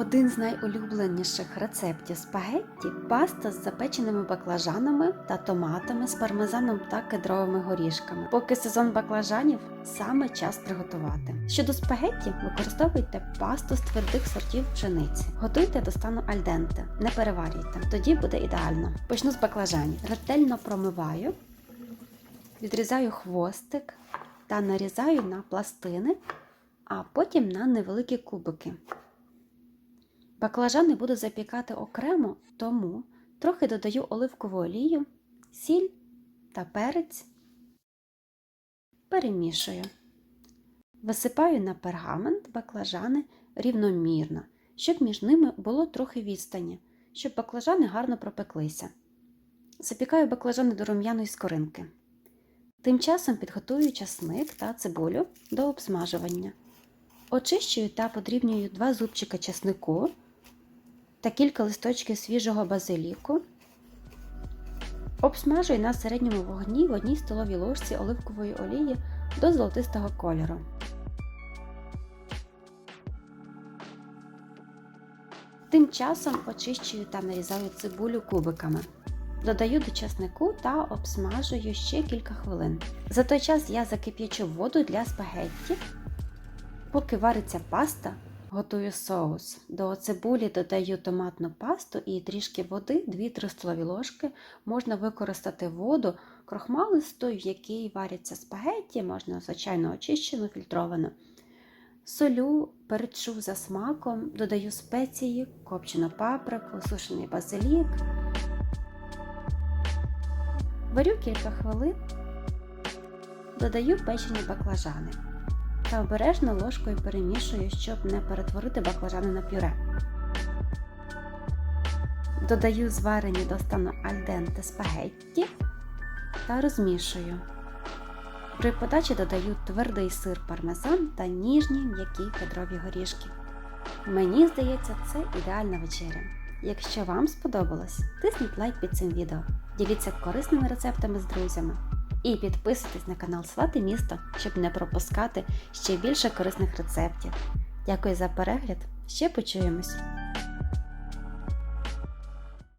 Один з найулюбленіших рецептів спагетті паста з запеченими баклажанами та томатами з пармезаном та кедровими горішками. Поки сезон баклажанів саме час приготувати. Щодо спагетті, використовуйте пасту з твердих сортів пшениці. Готуйте до стану альденте, не переварюйте, тоді буде ідеально. Почну з баклажанів. Ретельно промиваю, відрізаю хвостик та нарізаю на пластини, а потім на невеликі кубики. Баклажани буду запікати окремо, тому трохи додаю оливкову олію, сіль та перець. Перемішую. Висипаю на пергамент баклажани рівномірно, щоб між ними було трохи відстані, щоб баклажани гарно пропеклися. Запікаю баклажани до рум'яної скоринки. Тим часом підготую часник та цибулю до обсмажування. Очищую та подрібнюю два зубчика часнику та кілька листочків свіжого базиліку. Обсмажую на середньому вогні в одній столовій ложці оливкової олії до золотистого кольору. Тим часом очищую та нарізаю цибулю кубиками. Додаю до часнику та обсмажую ще кілька хвилин. За той час я закип'ячу воду для спагетті. Поки вариться паста, готую соус. До цибулі додаю томатну пасту і трішки води, 2-3 столові ложки. Можна використати воду крохмалисту, в якій варяться спагетті, можна, звичайно, очищену, фільтровану. Солю, перчу за смаком, додаю спеції, копчену паприку, сушений базилік. Варю кілька хвилин, додаю печені баклажани та обережно ложкою перемішую, щоб не перетворити баклажани на пюре. Додаю зварені до стану альденте спагетті та розмішую. При подачі додаю твердий сир пармезан та ніжні м'які кедрові горішки. Мені здається, це ідеальна вечеря. Якщо вам сподобалось, тисніть лайк під цим відео, діліться корисними рецептами з друзями і підписуйтесь на канал Свати Місто, щоб не пропускати ще більше корисних рецептів. Дякую за перегляд! Ще почуємось!